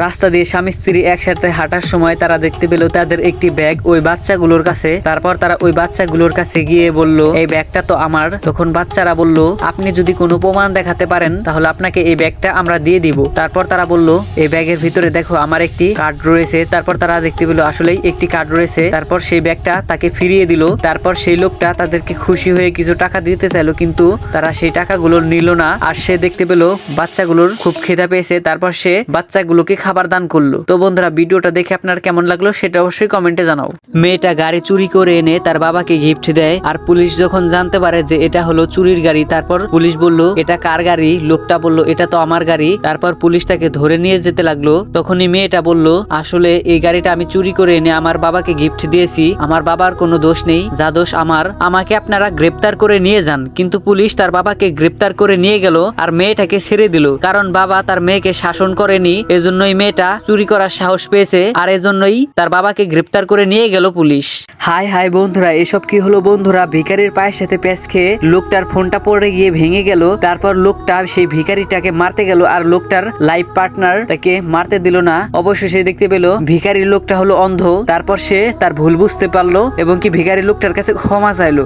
রাস্তা দিয়ে স্বামী স্ত্রী একসাথে হাঁটার সময় তারা দেখতে পেল তাদের একটি ব্যাগ ওই বাচ্চাগুলোর কাছে। তারপর তারা ওই বাচ্চাগুলোর কাছে গিয়ে বলল, এই ব্যাগটা তো আমার। তখন বাচ্চারা বলল, আপনি যদি কোনো প্রমাণ দেখাতে পারেন, তাহলে আপনাকে এই ব্যাগটা আমরা দিয়ে দিব। তারপর তারা বলল, এই ব্যাগের ভিতরে দেখো, আমার একটি কার্ড রয়েছে। তারপর তারা দেখতে পেল, আসলেই একটি কার্ড রয়েছে। তারপর সেই ব্যাগটা তাকে ফিরিয়ে দিল। তারপর সেই লোকটা তাদেরকে খুশি হয়ে কিছু টাকা দিতে চাইলো, কিন্তু তারা সেই টাকাগুলো নিল না। আর সে দেখতে পেল, বাচ্চাগুলোর খুব খেদা পেয়েছে। তারপর সে বাচ্চাগুলোকে খাবার দান করল। তো বন্ধুরা, ভিডিওটা দেখে আপনার কেমন লাগল সেটা অবশ্যই কমেন্টে জানাও। মেয়েটা গাড়ি চুরি করে এনে তার বাবাকে গিফট দেয় আর পুলিশ যখন জানতে পারে যে এটা হলো চুরির গাড়ি, তারপর পুলিশ বলল, এটা কার গাড়ি? লোকটা বলল, এটা তো আমার গাড়ি। তারপর পুলিশ তাকে ধরে নিয়ে যেতে লাগল। তখনই মেয়েটা বলল, আসলে এই গাড়িটা আমি চুরি করে এনে আমার বাবাকে গিফট দিয়েছি। আমার বাবার কোনো দোষ নেই, যা দোষ আমার, আমাকে আপনারা গ্রেপ্তার করে নিয়ে যান। কিন্তু পুলিশ তার বাবাকে গ্রেপ্তার করে নিয়ে গেল আর মেয়েটাকে ছেড়ে দিল। কারণ বাবা তার মেয়েকে শাসন করেনি, এজন্যই মেয়েটা চুরি করার সাহস পেয়েছে আর এজন্যই তার বাবাকে গ্রেপ্তার করে নিয়ে গেল পুলিশ। হাই হাই বন্ধুরা, এসব কি হলো বন্ধুরা? ভিখারির পায়ের সাথে প্যাচ খেয়ে লোকটার ফোনটা পড়ে গিয়ে ভেঙে গেল, তারপর লোকটা সেই ভিখারিটাকে মারতে গেল আর লোকটার লাইফ পার্টনার তাকে মারতে দিল না। অবশেষে দেখতে পেল ভিখারির লোকটা হলো অন্ধ, তারপর সে তার ভুল বুঝতে পারল এবং কি ভিখারি লোকটার কাছে ক্ষমা চাইলো।